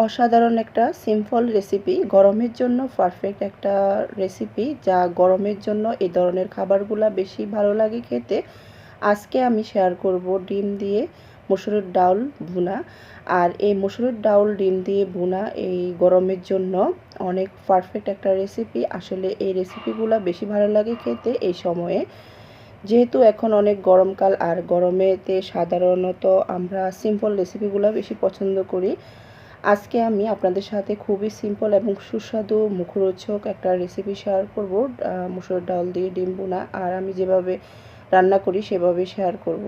অসাধারণ একটা simple recipe গরমের জন্য পারফেক্ট একটা রেসিপি যা গরমের জন্য এই ধরনের খাবারগুলো বেশি ভালো লাগে খেতে। আজকে আমি শেয়ার করব ডিম দিয়ে মসুরের ডাউল ভুনা। আর এই মসুরের ডাউল ডিম দিয়ে ভুনা এই গরমের জন্য অনেক পারফেক্ট একটা রেসিপি আসলে এই রেসিপিগুলো বেশি ভালো লাগে খেতে এই সময়ে। যেহেতু এখন অনেক গরমকাল, আর গরমেতে সাধারণত আমরা সিম্পল রেসিপিগুলো বেশি পছন্দ করি। আজকে আমি আপনাদের সাথে খুবই সিম্পল এবং সুস্বাদু মুখরোচক একটা রেসিপি শেয়ার করব মুসুর ডাল দিয়ে ডিম বোনা। আর আমি যেভাবে রান্না করি সেভাবে শেয়ার করব।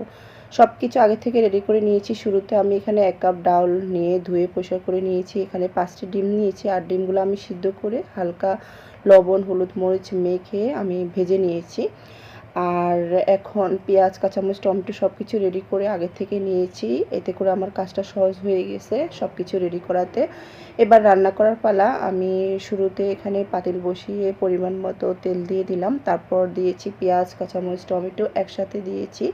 সব কিছু আগে থেকে রেডি করে নিয়েছি। শুরুতে আমি এখানে এক কাপ ডাল নিয়ে ধুয়ে পরিষ্কার করে নিয়েছি। এখানে পাঁচটি ডিম নিয়েছি। আর ডিমগুলো আমি সিদ্ধ করে হালকা লবণ, হলুদ মরিচ মেখে আমি ভেজে নিয়েছি। আর এখন পেঁয়াজ, কাঁচামরিচ, টমেটো সব কিছু রেডি করে আগে থেকে নিয়েছি। এতে করে আমার কাজটা সহজ হয়ে গেছে সব কিছু রেডি করাতে। এবার রান্না করার পালা আমি শুরুতে এখানে পাতিল বসিয়ে পরিমাণ মতো তেল দিয়ে দিলাম। তারপর দিয়েছি পেঁয়াজ, কাঁচামরিচ, টমেটো একসাথে দিয়েছি।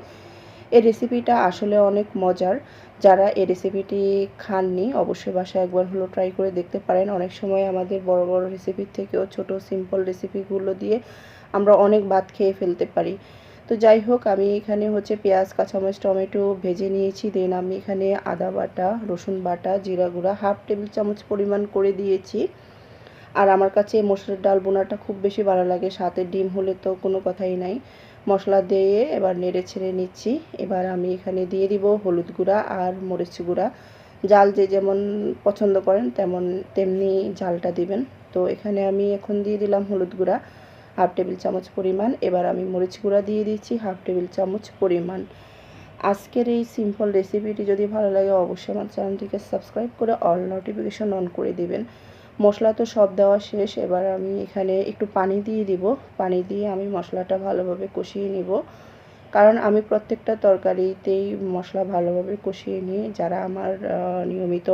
এই রেসিপিটা আসলে অনেক মজার। যারা এই রেসিপিটি খাননি, অবশ্যই বাসায় একবার হলো ট্রাই করে দেখতে পারেন। অনেক সময় আমাদের বড় বড় রেসিপির থেকেও ছোট সিম্পল রেসিপিগুলো দিয়ে আমরা অনেক ভাত খেয়ে ফেলতে পারি। তো যাই হোক, আমি এখানে হচ্ছে পেঁয়াজ, কাঁচামরিচ, টমেটো ভেজে নিয়েছি। দেন আমি এখানে আদা বাটা, রসুন বাটা, জিরা গুঁড়া হাফ টেবিল চামচ পরিমাণ করে দিয়েছি। আর আমার কাছে মসুরের ডাল বোনাটা খুব বেশি ভালো লাগে। সাথে ডিম হলে তো কোনো কথাই নাই। মশলা দিয়ে এবার নেড়ে ছেড়ে নিচ্ছি। এবার আমি এখানে দিয়ে দিব হলুদ গুঁড়া আর মরিচ গুঁড়া। জাল যে যেমন পছন্দ করেন তেমন, তেমনি জালটা দিবেন। তো এখানে আমি এখন দিয়ে দিলাম হলুদ গুঁড়া, হাফ টেবিল চামচ পরিমাণ। এবার আমি মরিচ গুঁড়া দিয়ে দিচ্ছি, হাফ টেবিল চামচ পরিমাণ। আজকের এই সিম্পল রেসিপিটি যদি ভালো লাগে, অবশ্যই আমার চ্যানেলটিকে সাবস্ক্রাইব করে অল নোটিফিকেশন অন করে দিবেন। মশলা তো সব দেওয়া শেষ, এবার আমি এখানে একটু পানি দিয়ে দিব। পানি দিয়ে আমি মশলাটা ভালোভাবে কষিয়ে নিব। কারণ আমি প্রত্যেকটা তরকারিতেই মশলা ভালোভাবে কষিয়ে নিই। যারা আমার নিয়মিত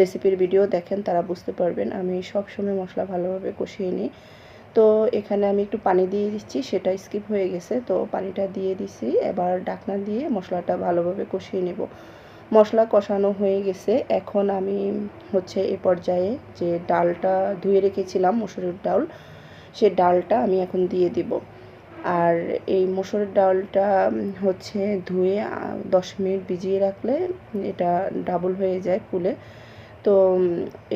রেসিপির ভিডিও দেখেন, তারা বুঝতে পারবেন আমি সব সময় মশলা ভালোভাবে কষিয়ে নিই। তো এখানে আমি একটু পানি দিয়ে দিচ্ছি, সেটা স্কিপ হয়ে গেছে। তো পানিটা দিয়ে দিছি, এবার ডাকনা দিয়ে মশলাটা ভালোভাবে কষিয়ে নেব। মশলা কষানো হয়ে গেছে। এখন আমি হচ্ছে এ পর্যায়ে যে ডালটা ধুয়ে রেখেছিলাম, মসুরের ডাল, সে ডালটা আমি এখন দিয়ে দিব। আর এই মসুরের ডালটা হচ্ছে ধুয়ে দশ মিনিট ভিজিয়ে রাখলে এটা ডাবল হয়ে যায় ফুলে। তো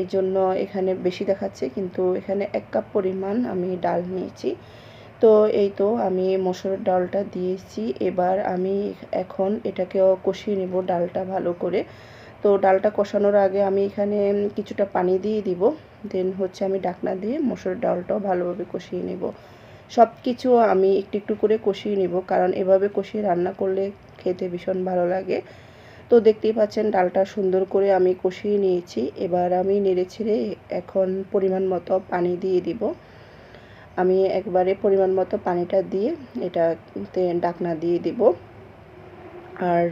এই জন্য এখানে বেশি দেখাচ্ছে, কিন্তু এখানে এক কাপ পরিমাণ আমি ডাল নিয়েছি। তো এই তো আমি মসুর ডালটা দিয়েছি। এবার আমি এখন এটাকেও কষিয়ে নেব ডালটা ভালো করে। তো ডালটা কষানোর আগে আমি এখানে কিছুটা পানি দিয়ে দিব। দেন হচ্ছে আমি ডাকনা দিয়ে মসুর ডালটাও ভালোভাবে কষিয়ে নেব। সব কিছু আমি একটু একটু করে কষিয়ে নেব কারণ এভাবে কষিয়ে রান্না করলে খেতে ভীষণ ভালো লাগে। তো দেখতেই পাচ্ছেন ডালটা সুন্দর করে আমি কষিয়ে নিয়েছি। এবার আমি নেড়ে ছেড়ে এখন পরিমাণ মতো পানি দিয়ে দিব। আমি একবারে পরিমাণ মতো পানিটা দিয়ে এটাতে ডাকনা দিয়ে দিব। আর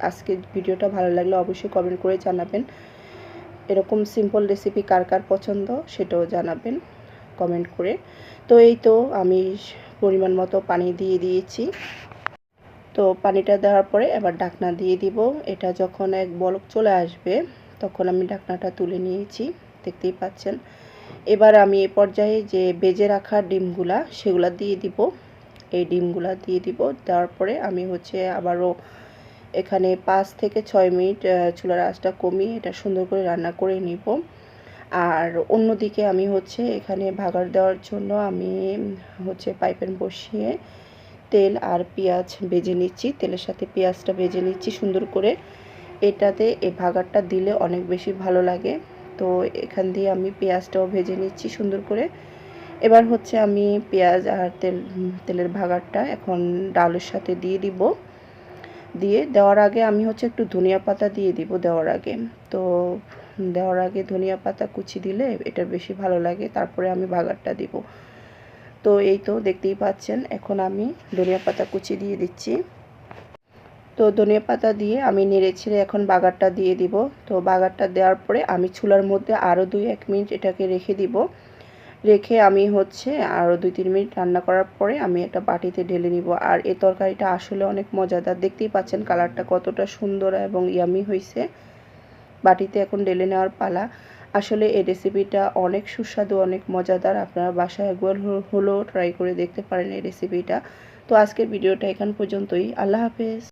আজকে ভিডিওটা ভালো লাগলে অবশ্যই কমেন্ট করে জানাবেন। এরকম সিম্পল রেসিপি কার কার পছন্দ সেটাও জানাবেন কমেন্ট করে। তো এই তো আমি পরিমাণ মতো পানি দিয়ে দিয়েছি। তো পানিটা দেওয়ার পরে এবার ডাকনা দিয়ে দিব। এটা যখন এক বলক চলে আসবে তখন আমি ডাকনাটা তুলে নিয়েছি। দেখতেই পাচ্ছেন। এবার আমি এ পর্যায়ে যে বেজে রাখা ডিমগুলা, সেগুলা দিয়ে দিব। এই ডিমগুলা দিয়ে দিব, দেওয়ার পরে আমি হচ্ছে আবারও এখানে পাঁচ থেকে ছয় মিনিট চুলার আঁচটা কমিয়ে এটা সুন্দর করে রান্না করে নিব। আর অন্যদিকে আমি হচ্ছে এখানে ভাগার দেওয়ার জন্য আমি হচ্ছে পাইপেন বসিয়ে তেল আর পেঁয়াজ ভেজে নিচ্ছি। তেলের সাথে পেঁয়াজটা ভেজে নিচ্ছি সুন্দর করে। এটাতে এই ভাগারটা দিলে অনেক বেশি ভালো লাগে। তো এখান দিয়ে আমি পেঁয়াজটাও ভেজে নিচ্ছি সুন্দর করে। এবার হচ্ছে আমি পেঁয়াজ আর তেল, তেলের ভাগারটা এখন ডালের সাথে দিয়ে দিব। দিয়ে দেওয়ার আগে আমি হচ্ছে একটু ধনিয়া পাতা দিয়ে দিব দেওয়ার আগে। তো দেওয়ার আগে ধনিয়া পাতা কুচি দিলে এটা বেশি ভালো লাগে, তারপরে আমি ভাগারটা দিব। তো এই তো দেখতেই পাচ্ছেন, এখন আমি ধনিয়া পাতা কুচি দিয়ে দিচ্ছি। তো ধনিয়া পাতা দিয়ে আমি নেড়ে ছেড়ে এখন বাগারটা দিয়ে দিব। তো বাগারটা দেওয়ার পরে আমি চুলার মধ্যে আরও দুই এক মিনিট এটাকে রেখে দিব। রেখে আমি হচ্ছে আরও দুই তিন মিনিট রান্না করার পরে আমি একটা বাটিতে ঢেলে নিব। আর এই তরকারিটা আসলে অনেক মজাদার। দেখতেই পাচ্ছেন কালারটা কতটা সুন্দর এবং ইয়ামি হয়েছে বাটিতে এখন ঢেলে নেওয়ার পালা। আসলে এই রেসিপিটা অনেক সুস্বাদু, অনেক মজাদার। আপনারা বাসায় একবার হলেও ট্রাই করে দেখতে পারেন এই রেসিপিটা। তো আজকের ভিডিওটা এখান পর্যন্তই। আল্লাহ হাফেজ।